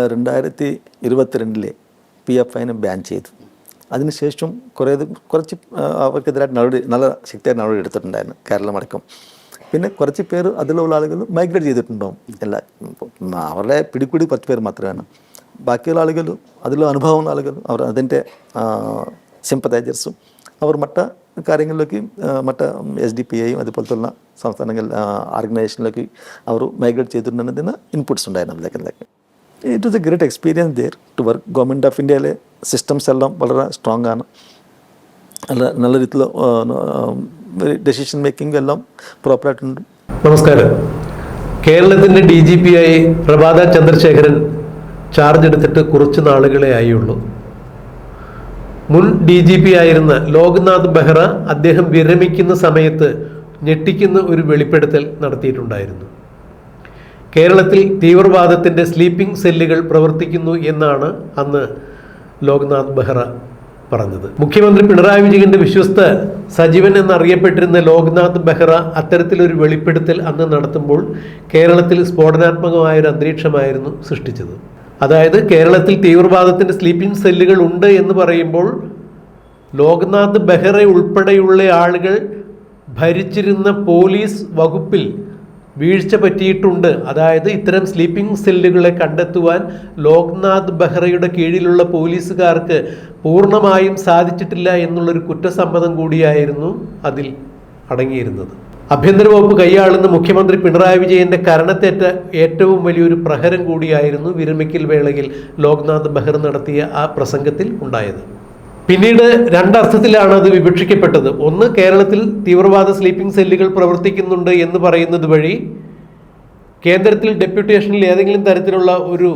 രണ്ടായിരത്തി ഇരുപത്തിരണ്ടിലെ P F ഐനെ ban ചെയ്തു. അതിനുശേഷം കുറേ കുറച്ച് അവർക്കെതിരായിട്ട് നടപടി നല്ല ശക്തിയായ നടപടി എടുത്തിട്ടുണ്ടായിരുന്നു കേരളമടക്കം പിന്നെ കുറച്ച് പേര് അതിലുള്ള ആളുകൾ മൈഗ്രേറ്റ് ചെയ്തിട്ടുണ്ടാവും. എല്ലാ അവരുടെ പിടിപ്പിടി കുറച്ച് പേര് മാത്രമാണ്. ബാക്കിയുള്ള ആളുകൾ അതിലുള്ള അനുഭവമുള്ള ആളുകൾ അവർ അതിന്റെ സിമ്പത്തൈസേഴ്സും അവർ മറ്റ കാര്യങ്ങളിലേക്ക് മറ്റ എസ് ഡി പി ഐയും അതുപോലത്തുള്ള സംസ്ഥാനങ്ങളിൽ ഓർഗനൈസേഷനിലേക്ക് അവർ മൈഗ്രേറ്റ് ചെയ്തിട്ടുണ്ടെന്നതിന് ഇൻപുട്സ് ഉണ്ടായിരുന്നു അതിലേക്ക്. It was a great experience there to work government of ഇന്ത്യയിലെ സിസ്റ്റംസ് എല്ലാം വളരെ സ്ട്രോങ് ആണ്. നല്ല നല്ല രീതിയിൽ ഡെസിഷൻ മേക്കിംഗ് എല്ലാം പ്രോപ്പറായിട്ടുണ്ട് നമസ്കാരം. കേരളത്തിന്റെ ഡി ജി പി ആയി പ്രഭാത ചന്ദ്രശേഖരൻ ചാർജ് എടുത്തിട്ട് കുറച്ച് നാളുകളെ ആയുള്ളൂ. മുൻ ഡി ജി പി ആയിരുന്ന ലോക്നാഥ് ബെഹ്റ അദ്ദേഹം വിരമിക്കുന്ന സമയത്ത് ഞെട്ടിക്കുന്ന ഒരു വെളിപ്പെടുത്തൽ നടത്തിയിട്ടുണ്ടായിരുന്നു. കേരളത്തിൽ തീവ്രവാദത്തിന്റെ സ്ലീപ്പിംഗ് സെല്ലുകൾ പ്രവർത്തിക്കുന്നു എന്നാണ് അന്ന് ലോക്നാഥ് ബെഹ്റ പറഞ്ഞത്. മുഖ്യമന്ത്രി പിണറായി വിജയന്റെ വിശ്വസ്ത സജീവൻ എന്നറിയപ്പെട്ടിരുന്ന ലോക്നാഥ് ബെഹ്റ അത്തരത്തിലൊരു വെളിപ്പെടുത്തൽ അന്ന് നടത്തുമ്പോൾ കേരളത്തിൽ സ്ഫോടനാത്മകമായ ഒരു അന്തരീക്ഷമായിരുന്നു സൃഷ്ടിച്ചത്. അതായത് കേരളത്തിൽ തീവ്രവാദത്തിന്റെ സ്ലീപ്പിംഗ് സെല്ലുകൾ ഉണ്ട് എന്ന് പറയുമ്പോൾ ലോക്നാഥ് ബെഹ്റ ഉൾപ്പെടെയുള്ള ആളുകൾ ഭരിച്ചിരുന്ന പോലീസ് വകുപ്പിൽ വീഴ്ച പറ്റിയിട്ടുണ്ട്. അതായത് ഇത്തരം സ്ലീപ്പിംഗ് സെല്ലുകളെ കണ്ടെത്തുവാൻ ലോക്നാഥ് ബെഹ്റയുടെ കീഴിലുള്ള പോലീസുകാർക്ക് പൂർണമായും സാധിച്ചിട്ടില്ല എന്നുള്ളൊരു കുറ്റസമ്മതം കൂടിയായിരുന്നു അതിൽ അടങ്ങിയിരുന്നത്. ആഭ്യന്തര വകുപ്പ് കൈയാളുന്ന മുഖ്യമന്ത്രി പിണറായി വിജയന്റെ കരണത്തേറ്റ ഏറ്റവും വലിയൊരു പ്രഹരം കൂടിയായിരുന്നു വിരമിക്കൽ വേളയിൽ ലോക്നാഥ് ബെഹ്റ നടത്തിയ ആ പ്രസംഗത്തിൽ ഉണ്ടായത്. പിന്നീട് രണ്ടർത്ഥത്തിലാണ് അത് വിവക്ഷിക്കപ്പെട്ടത്. ഒന്ന് കേരളത്തിൽ തീവ്രവാദ സ്ലീപ്പിംഗ് സെല്ലുകൾ പ്രവർത്തിക്കുന്നുണ്ട് എന്ന് പറയുന്നത് വഴി കേന്ദ്രത്തിൽ ഡെപ്യൂട്ടേഷനിൽ ഏതെങ്കിലും തരത്തിലുള്ള ഒരു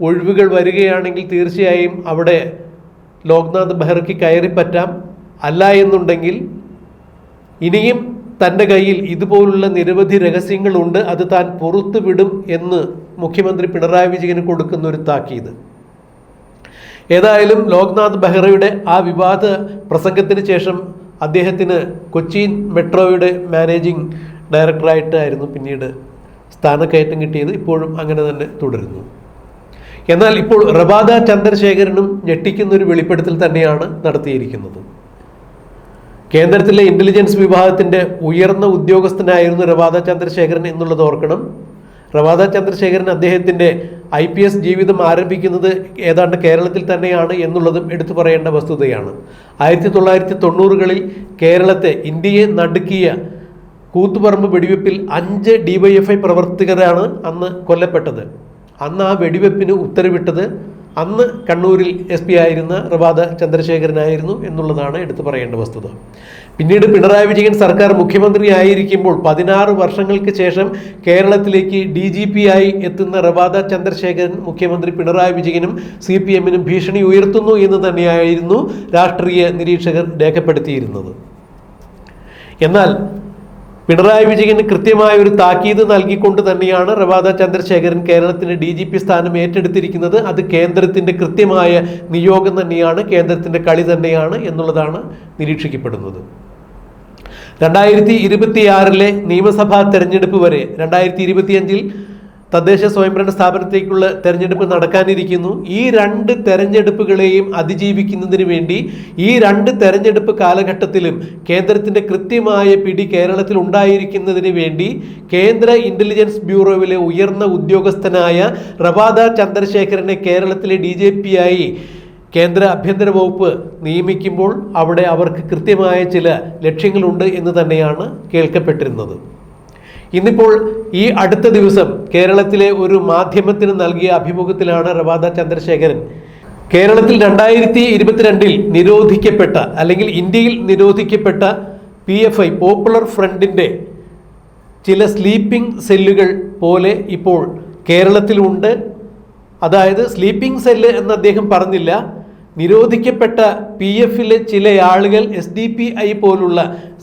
ഒഴിവുകൾ വരികയാണെങ്കിൽ തീർച്ചയായും അവിടെ ലോക്നാഥ് ബെഹ്റയ്ക്ക് കയറിപ്പറ്റാം അല്ല എന്നുണ്ടെങ്കിൽ ഇനിയും തന്റെ കയ്യിൽ ഇതുപോലുള്ള നിരവധി രഹസ്യങ്ങളുണ്ട്. അത് താൻ പുറത്തുവിടും എന്ന് മുഖ്യമന്ത്രി പിണറായി വിജയന് കൊടുക്കുന്ന ഒരു താക്കീത്. ഏതായാലും ലോക്നാഥ് ബെഹ്റയുടെ ആ വിവാദ പ്രസംഗത്തിന് ശേഷം അദ്ദേഹത്തിന് കൊച്ചിൻ മെട്രോയുടെ മാനേജിംഗ് ഡയറക്ടറായിട്ടായിരുന്നു പിന്നീട് സ്ഥാനക്കയറ്റം കിട്ടിയത്. ഇപ്പോഴും അങ്ങനെ തന്നെ തുടരുന്നു. എന്നാൽ ഇപ്പോൾ റബാദ ചന്ദ്രശേഖരനും ഞെട്ടിക്കുന്ന ഒരു വെളിപ്പെടുത്തൽ തന്നെയാണ് നടത്തിയിരിക്കുന്നത്. കേന്ദ്രത്തിലെ ഇന്റലിജൻസ് വിഭാഗത്തിന്റെ ഉയർന്ന ഉദ്യോഗസ്ഥനായിരുന്നു റവാദ ചന്ദ്രശേഖരൻ എന്നുള്ളത് ഓർക്കണം. റവാദ ചന്ദ്രശേഖരൻ അദ്ദേഹത്തിന്റെ ഐ പി എസ് ജീവിതം ആരംഭിക്കുന്നത് ഏതാണ്ട് കേരളത്തിൽ തന്നെയാണ് എന്നുള്ളതും എടുത്തു പറയേണ്ട വസ്തുതയാണ്. ആയിരത്തി തൊള്ളായിരത്തി തൊണ്ണൂറുകളിൽ കേരളത്തെ ഇന്ത്യയെ നടുക്കിയ കൂത്തുപറമ്പ് വെടിവെപ്പിൽ അഞ്ച് ഡിവൈഎഫ്ഐ പ്രവർത്തകരാണ് അന്ന് കൊല്ലപ്പെട്ടത്. അന്ന് ആ വെടിവെപ്പിന് ഉത്തരവിട്ടത് അന്ന് കണ്ണൂരിൽ എസ് പി ആയിരുന്ന റബാദ ചന്ദ്രശേഖരനായിരുന്നു എന്നുള്ളതാണ് എടുത്തു പറയേണ്ട വസ്തുത. പിന്നീട് പിണറായി വിജയൻ സർക്കാർ മുഖ്യമന്ത്രി ആയിരിക്കുമ്പോൾ പതിനാറ് വർഷങ്ങൾക്ക് ശേഷം കേരളത്തിലേക്ക് ഡി ജി പി ആയി എത്തുന്ന റവാദ ചന്ദ്രശേഖരൻ മുഖ്യമന്ത്രി പിണറായി വിജയനും സി പി എമ്മിനും ഭീഷണി ഉയർത്തുന്നു എന്ന് തന്നെയായിരുന്നു രാഷ്ട്രീയ നിരീക്ഷകർ രേഖപ്പെടുത്തിയിരുന്നത്. എന്നാൽ പിണറായി വിജയന് കൃത്യമായ ഒരു താക്കീത് നൽകിക്കൊണ്ട് തന്നെയാണ് റവാദ ചന്ദ്രശേഖരൻ കേരളത്തിന് ഡി ജി പി സ്ഥാനം ഏറ്റെടുത്തിരിക്കുന്നത്. അത് കേന്ദ്രത്തിന്റെ കൃത്യമായ നിയോഗം തന്നെയാണ് കേന്ദ്രത്തിന്റെ കളി തന്നെയാണ് എന്നുള്ളതാണ് നിരീക്ഷിക്കപ്പെടുന്നത്. രണ്ടായിരത്തി ഇരുപത്തിയാറിലെ നിയമസഭാ തെരഞ്ഞെടുപ്പ് വരെ രണ്ടായിരത്തി ഇരുപത്തിയഞ്ചിൽ തദ്ദേശ സ്വയംഭരണ സ്ഥാപനത്തേക്കുള്ള തെരഞ്ഞെടുപ്പ് നടക്കാനിരിക്കുന്നു. ഈ രണ്ട് തെരഞ്ഞെടുപ്പുകളെയും അതിജീവിക്കുന്നതിന് വേണ്ടി ഈ രണ്ട് തെരഞ്ഞെടുപ്പ് കാലഘട്ടത്തിലും കേന്ദ്രത്തിന്റെ കൃത്യമായ പിടി കേരളത്തിൽ ഉണ്ടായിരിക്കുന്നതിന് വേണ്ടി കേന്ദ്ര ഇന്റലിജൻസ് ബ്യൂറോയിലെ ഉയർന്ന ഉദ്യോഗസ്ഥനായ റവാദ ചന്ദ്രശേഖരനെ കേരളത്തിലെ ഡി ജെ കേന്ദ്ര ആഭ്യന്തര വകുപ്പ് നിയമിക്കുമ്പോൾ അവിടെ അവർക്ക് കൃത്യമായ ചില ലക്ഷ്യങ്ങളുണ്ട് എന്ന് തന്നെയാണ് കേൾക്കപ്പെട്ടിരുന്നത്. ഇന്നിപ്പോൾ ഈ അടുത്ത ദിവസം കേരളത്തിലെ ഒരു മാധ്യമത്തിന് നൽകിയ അഭിമുഖത്തിലാണ് റവാദ ചന്ദ്രശേഖരൻ. കേരളത്തിൽ രണ്ടായിരത്തി ഇരുപത്തിരണ്ടിൽ നിരോധിക്കപ്പെട്ട അല്ലെങ്കിൽ ഇന്ത്യയിൽ നിരോധിക്കപ്പെട്ട പി എഫ് ഐ പോപ്പുലർ ഫ്രണ്ടിന്റെ ചില സ്ലീപ്പിംഗ് സെല്ലുകൾ പോലെ ഇപ്പോൾ കേരളത്തിലുണ്ട്. അതായത് സ്ലീപ്പിംഗ് സെല്ല് എന്ന് അദ്ദേഹം പറഞ്ഞില്ല. നിരോധിക്കപ്പെട്ട പി എഫിലെ ചില ആളുകൾ എസ് ഡി പി ഐ പോലുള്ള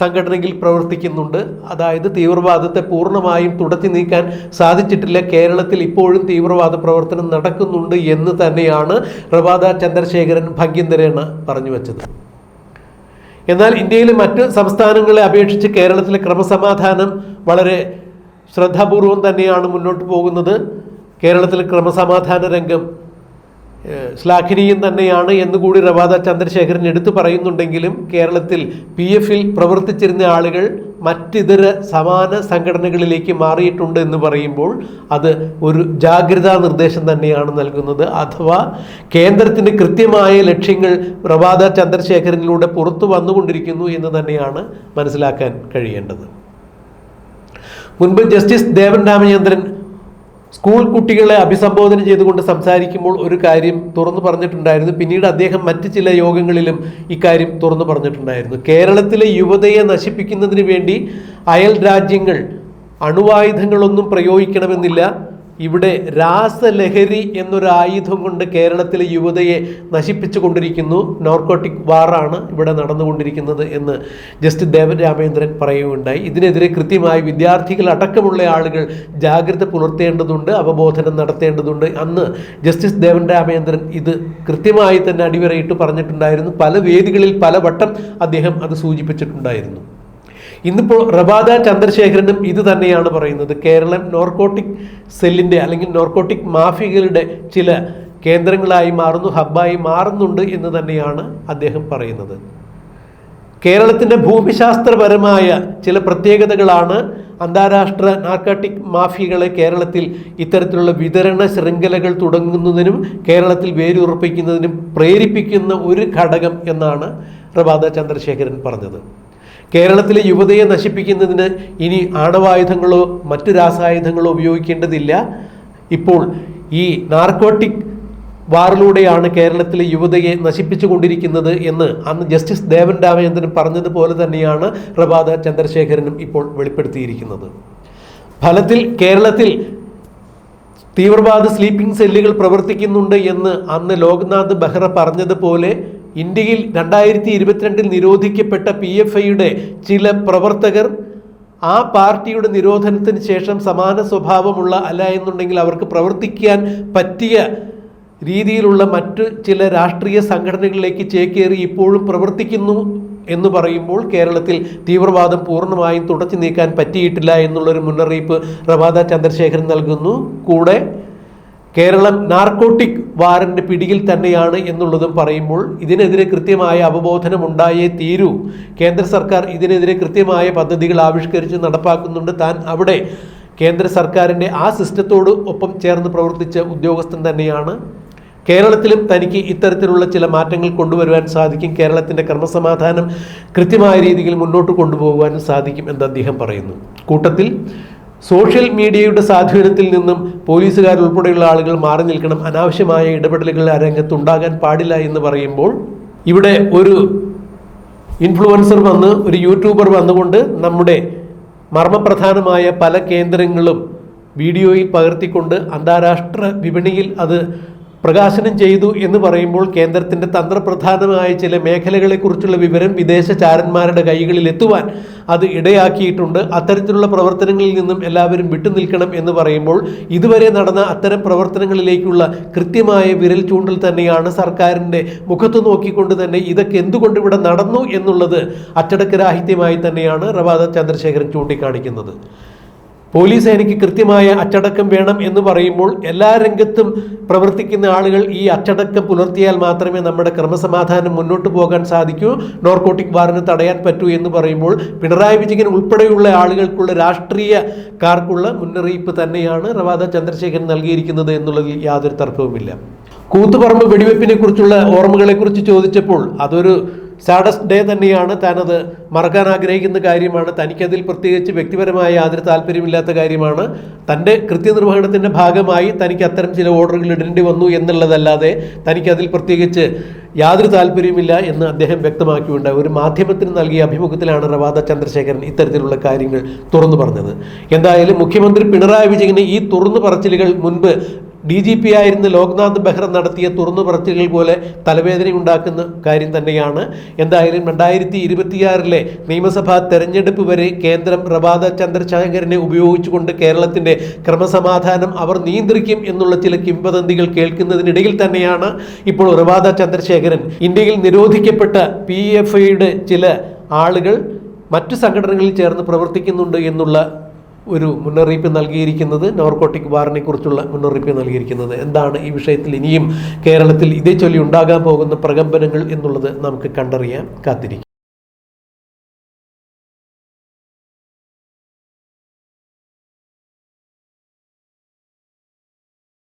സംഘടനയിൽ പ്രവർത്തിക്കുന്നുണ്ട്. അതായത് തീവ്രവാദത്തെ പൂർണമായും തുടച്ചു നീക്കാൻ സാധിച്ചിട്ടില്ല. കേരളത്തിൽ ഇപ്പോഴും തീവ്രവാദ പ്രവർത്തനം നടക്കുന്നുണ്ട് എന്ന് തന്നെയാണ് റവാദ ചന്ദ്രശേഖരൻ ഭഗ്യന്തരേണ പറഞ്ഞു വച്ചത്. എന്നാൽ ഇന്ത്യയിലെ മറ്റ് സംസ്ഥാനങ്ങളെ അപേക്ഷിച്ച് കേരളത്തിലെ ക്രമസമാധാനം വളരെ ശ്രദ്ധാപൂർവം തന്നെയാണ് മുന്നോട്ട് പോകുന്നത്. കേരളത്തിലെ ക്രമസമാധാന രംഗം ശ്ലാഘനീയം തന്നെയാണ് എന്നുകൂടി റവാദ ചന്ദ്രശേഖരൻ എടുത്തു പറയുന്നുണ്ടെങ്കിലും കേരളത്തിൽ പി എഫിൽ പ്രവർത്തിച്ചിരുന്ന ആളുകൾ മറ്റിതര സമാന സംഘടനകളിലേക്ക് മാറിയിട്ടുണ്ട് എന്ന് പറയുമ്പോൾ അത് ഒരു ജാഗ്രതാ നിർദ്ദേശം തന്നെയാണ് നൽകുന്നത്. അഥവാ കേന്ദ്രത്തിന്റെ കൃത്യമായ ലക്ഷ്യങ്ങൾ പ്രഭാത ചന്ദ്രശേഖരനിലൂടെ പുറത്തു വന്നുകൊണ്ടിരിക്കുന്നു എന്ന് തന്നെയാണ് മനസ്സിലാക്കാൻ കഴിയേണ്ടത്. മുൻപ് ജസ്റ്റിസ് ദേവൻ രാമചന്ദ്രൻ സ്കൂൾ കുട്ടികളെ അഭിസംബോധന ചെയ്തുകൊണ്ട് സംസാരിക്കുമ്പോൾ ഒരു കാര്യം തുറന്നു പറഞ്ഞിട്ടുണ്ടായിരുന്നു. പിന്നീട് അദ്ദേഹം മറ്റ് ചില യോഗങ്ങളിലും ഇക്കാര്യം തുറന്നു പറഞ്ഞിട്ടുണ്ടായിരുന്നു. കേരളത്തിലെ യുവതയെ നശിപ്പിക്കുന്നതിന് വേണ്ടി അയൽ രാജ്യങ്ങൾ അണുവായുധങ്ങളൊന്നും പ്രയോഗിക്കണമെന്നില്ല. ഇവിടെ രാസലഹരി എന്നൊരു ആയുധം കൊണ്ട് കേരളത്തിലെ യുവതയെ നശിപ്പിച്ചു കൊണ്ടിരിക്കുന്നു നോർക്കോട്ടിക് വാറാണ് ഇവിടെ നടന്നുകൊണ്ടിരിക്കുന്നത് എന്ന് ജസ്റ്റിസ് ദേവൻ രാമേന്ദ്രൻ പറയുകയുണ്ടായി. ഇതിനെതിരെ കൃത്യമായി വിദ്യാർത്ഥികൾ അടക്കമുള്ള ആളുകൾ ജാഗ്രത പുലർത്തേണ്ടതുണ്ട് അവബോധനം നടത്തേണ്ടതുണ്ട് അന്ന് ജസ്റ്റിസ് ദേവൻ രാമേന്ദ്രൻ ഇത് കൃത്യമായി തന്നെ അടിവരയിട്ട് പറഞ്ഞിട്ടുണ്ടായിരുന്നു. പല വേദികളിൽ പലവട്ടം അദ്ദേഹം അത് സൂചിപ്പിച്ചിട്ടുണ്ടായിരുന്നു. ഇന്നിപ്പോൾ റബാദ ചന്ദ്രശേഖരനും ഇത് തന്നെയാണ് പറയുന്നത്. കേരളം നോർക്കോട്ടിക് സെല്ലിന്റെ അല്ലെങ്കിൽ നോർക്കോട്ടിക് മാഫികളുടെ ചില കേന്ദ്രങ്ങളായി മാറുന്നു ഹബ്ബായി മാറുന്നുണ്ട് എന്ന് തന്നെയാണ് അദ്ദേഹം പറയുന്നത്. കേരളത്തിന്റെ ഭൂമിശാസ്ത്രപരമായ ചില പ്രത്യേകതകളാണ് അന്താരാഷ്ട്ര നാർക്കോട്ടിക് മാഫിയകളെ കേരളത്തിൽ ഇത്തരത്തിലുള്ള വിതരണ ശൃംഖലകൾ തുടങ്ങുന്നതിനും കേരളത്തിൽ വേരുറപ്പിക്കുന്നതിനും പ്രേരിപ്പിക്കുന്ന ഒരു ഘടകം എന്നാണ് പ്രഭാത ചന്ദ്രശേഖരൻ പറഞ്ഞത്. കേരളത്തിലെ യുവതയെ നശിപ്പിക്കുന്നതിന് ഇനി ആണവായുധങ്ങളോ മറ്റു രാസായുധങ്ങളോ ഉപയോഗിക്കേണ്ടതില്ല. ഇപ്പോൾ ഈ നാർക്കോട്ടിക് വാറിലൂടെയാണ് കേരളത്തിലെ യുവതയെ നശിപ്പിച്ചു കൊണ്ടിരിക്കുന്നത് എന്ന് അന്ന് ജസ്റ്റിസ് ദേവൻ രാമചന്ദ്രൻ പറഞ്ഞതുപോലെ തന്നെയാണ് പ്രഭാത ചന്ദ്രശേഖരനും ഇപ്പോൾ വെളിപ്പെടുത്തിയിരിക്കുന്നത്. ഫലത്തിൽ കേരളത്തിൽ തീവ്രവാദ സ്ലീപ്പിംഗ് സെല്ലുകൾ പ്രവർത്തിക്കുന്നുണ്ട് എന്ന് അന്ന് ലോക്നാഥ് ബെഹ്റ പറഞ്ഞതുപോലെ ഇന്ത്യയിൽ രണ്ടായിരത്തി ഇരുപത്തിരണ്ടിൽ നിരോധിക്കപ്പെട്ട പി എഫ് ഐയുടെ ചില പ്രവർത്തകർ ആ പാർട്ടിയുടെ നിരോധനത്തിന് ശേഷം സമാന സ്വഭാവമുള്ള അല്ല എന്നുണ്ടെങ്കിൽ അവർക്ക് പ്രവർത്തിക്കാൻ പറ്റിയ രീതിയിലുള്ള മറ്റു ചില രാഷ്ട്രീയ സംഘടനകളിലേക്ക് ചേക്കേറി ഇപ്പോഴും പ്രവർത്തിക്കുന്നു എന്ന് പറയുമ്പോൾ കേരളത്തിൽ തീവ്രവാദം പൂർണമായും തുടച്ചു നീക്കാൻ പറ്റിയിട്ടില്ല എന്നുള്ളൊരു മുന്നറിയിപ്പ് റവാദ ചന്ദ്രശേഖരൻ നൽകുന്നു. കൂടെ കേരളം നാർക്കോട്ടിക് വാറിന്റെ പിടിയിൽ തന്നെയാണ് എന്നുള്ളതും പറയുമ്പോൾ ഇതിനെതിരെ കൃത്യമായ അവബോധനം ഉണ്ടായേ തീരൂ. കേന്ദ്ര സർക്കാർ ഇതിനെതിരെ കൃത്യമായ പദ്ധതികൾ ആവിഷ്കരിച്ച് നടപ്പാക്കുന്നുണ്ട്. താൻ അവിടെ കേന്ദ്ര സർക്കാരിന്റെ ആ സിസ്റ്റത്തോട് ഒപ്പം ചേർന്ന് പ്രവർത്തിച്ച ഉദ്യോഗസ്ഥൻ തന്നെയാണ്. കേരളത്തിലും തനിക്ക് ഇത്തരത്തിലുള്ള ചില മാറ്റങ്ങൾ കൊണ്ടുവരുവാൻ സാധിക്കും. കേരളത്തിന്റെ ക്രമസമാധാനം കൃത്യമായ രീതിയിൽ മുന്നോട്ട് കൊണ്ടുപോകുവാനും സാധിക്കും എന്ന് അദ്ദേഹം പറയുന്നു. കൂട്ടത്തിൽ സോഷ്യൽ മീഡിയയുടെ സ്വാധീനത്തിൽ നിന്നും പോലീസുകാരുൾപ്പെടെയുള്ള ആളുകൾ മാറി നിൽക്കണം. അനാവശ്യമായ ഇടപെടലുകൾ ആ രംഗത്ത് ഉണ്ടാകാൻ പാടില്ല എന്ന് പറയുമ്പോൾ ഇവിടെ ഒരു ഇൻഫ്ലുവൻസർ വന്ന് ഒരു യൂട്യൂബർ വന്നുകൊണ്ട് നമ്മുടെ മർമ്മപ്രധാനമായ പല കേന്ദ്രങ്ങളും വീഡിയോയിൽ പകർത്തിക്കൊണ്ട് അന്താരാഷ്ട്ര വിപണിയിൽ അത് പ്രകാശനം ചെയ്തു എന്ന് പറയുമ്പോൾ കേന്ദ്രത്തിന്റെ തന്ത്രപ്രധാനമായ ചില മേഖലകളെക്കുറിച്ചുള്ള വിവരം വിദേശ ചാരന്മാരുടെ കൈകളിൽ എത്തുവാൻ അത് ഇടയാക്കിയിട്ടുണ്ട്. അത്തരത്തിലുള്ള പ്രവർത്തനങ്ങളിൽ നിന്നും എല്ലാവരും വിട്ടുനിൽക്കണം എന്ന് പറയുമ്പോൾ ഇതുവരെ നടന്ന അത്തരം പ്രവർത്തനങ്ങളിലേക്കുള്ള കൃത്യമായ വിരൽ ചൂണ്ടൽ തന്നെയാണ് സർക്കാരിന്റെ മുഖത്ത് നോക്കിക്കൊണ്ട് തന്നെ ഇതൊക്കെ എന്തുകൊണ്ട് ഇവിടെ നടന്നു എന്നുള്ളത് അച്ചടക്കരാഹിത്യമായി തന്നെയാണ് റവാദ ചന്ദ്രശേഖരൻ ചൂണ്ടിക്കാണിക്കുന്നത്. പോലീസ് സേനയ്ക്ക് കൃത്യമായ അച്ചടക്കം വേണം എന്ന് പറയുമ്പോൾ എല്ലാ രംഗത്തും പ്രവർത്തിക്കുന്ന ആളുകൾ ഈ അച്ചടക്കം പുലർത്തിയാൽ മാത്രമേ നമ്മുടെ ക്രമസമാധാനം മുന്നോട്ട് പോകാൻ സാധിക്കൂ നോർക്കോട്ടിക് വാറിന് തടയാൻ പറ്റൂ എന്ന് പറയുമ്പോൾ പിണറായി വിജയൻ ഉൾപ്പെടെയുള്ള ആളുകൾക്കുള്ള രാഷ്ട്രീയക്കാർക്കുള്ള മുന്നറിയിപ്പ് തന്നെയാണ് റവാദ ചന്ദ്രശേഖരൻ നൽകിയിരിക്കുന്നത് എന്നുള്ളതിൽ യാതൊരു തർക്കവുമില്ല. കൂത്തുപറമ്പ് വെടിവെപ്പിനെ കുറിച്ചുള്ള ഓർമ്മകളെ കുറിച്ച് ചോദിച്ചപ്പോൾ അതൊരു സാഡസ് ഡേ തന്നെയാണ് താനത് മറക്കാൻ ആഗ്രഹിക്കുന്ന കാര്യമാണ്. തനിക്കതിൽ പ്രത്യേകിച്ച് വ്യക്തിപരമായ യാതൊരു താല്പര്യമില്ലാത്ത കാര്യമാണ്. തന്റെ കൃത്യനിർവഹണത്തിന്റെ ഭാഗമായി തനിക്ക് അത്തരം ചില ഓർഡറുകൾ ഇടേണ്ടി വന്നു എന്നുള്ളതല്ലാതെ തനിക്കതിൽ പ്രത്യേകിച്ച് യാതൊരു താല്പര്യമില്ല എന്ന് അദ്ദേഹം വ്യക്തമാക്കിയുണ്ട്. ഒരു മാധ്യമത്തിന് നൽകിയ അഭിമുഖത്തിലാണ് റവാദ ചന്ദ്രശേഖരൻ ഇത്തരത്തിലുള്ള കാര്യങ്ങൾ തുറന്നു പറഞ്ഞത്. എന്തായാലും മുഖ്യമന്ത്രി പിണറായി വിജയന് ഈ തുറന്നു പറച്ചിലുകൾ മുൻപ് ഡി ജി പി ആയിരുന്ന ലോക്നാഥ് ബെഹ്റ നടത്തിയ തുറന്നു പറച്ചിലുകൾ പോലെ തലവേദന ഉണ്ടാക്കുന്ന കാര്യം തന്നെയാണ്. എന്തായാലും രണ്ടായിരത്തി ഇരുപത്തിയാറിലെ നിയമസഭാ തെരഞ്ഞെടുപ്പ് വരെ കേന്ദ്രം പ്രഭാത ചന്ദ്രശേഖരനെ ഉപയോഗിച്ചുകൊണ്ട് കേരളത്തിന്റെ ക്രമസമാധാനം അവർ നിയന്ത്രിക്കും എന്നുള്ള ചില കിംവദന്തികൾ കേൾക്കുന്നതിനിടയിൽ തന്നെയാണ് ഇപ്പോൾ പ്രഭാത ചന്ദ്രശേഖരൻ ഇന്ത്യയിൽ നിരോധിക്കപ്പെട്ട പി എഫ് ഐയുടെ ചില ആളുകൾ മറ്റു സംഘടനകളിൽ ചേർന്ന് പ്രവർത്തിക്കുന്നുണ്ട് എന്നുള്ള ഒരു മുന്നറിയിപ്പ് നൽകിയിരിക്കുന്നത് നോർക്കോട്ടിക് ബാറിനെ കുറിച്ചുള്ള മുന്നറിയിപ്പ് നൽകിയിരിക്കുന്നത്. എന്താണ് ഈ വിഷയത്തിൽ ഇനിയും കേരളത്തിൽ ഇതേ ചൊല്ലി ഉണ്ടാകാൻ പോകുന്ന പ്രകമ്പനങ്ങൾ എന്നുള്ളത് നമുക്ക് കണ്ടറിയാൻ കാത്തിരിക്കും.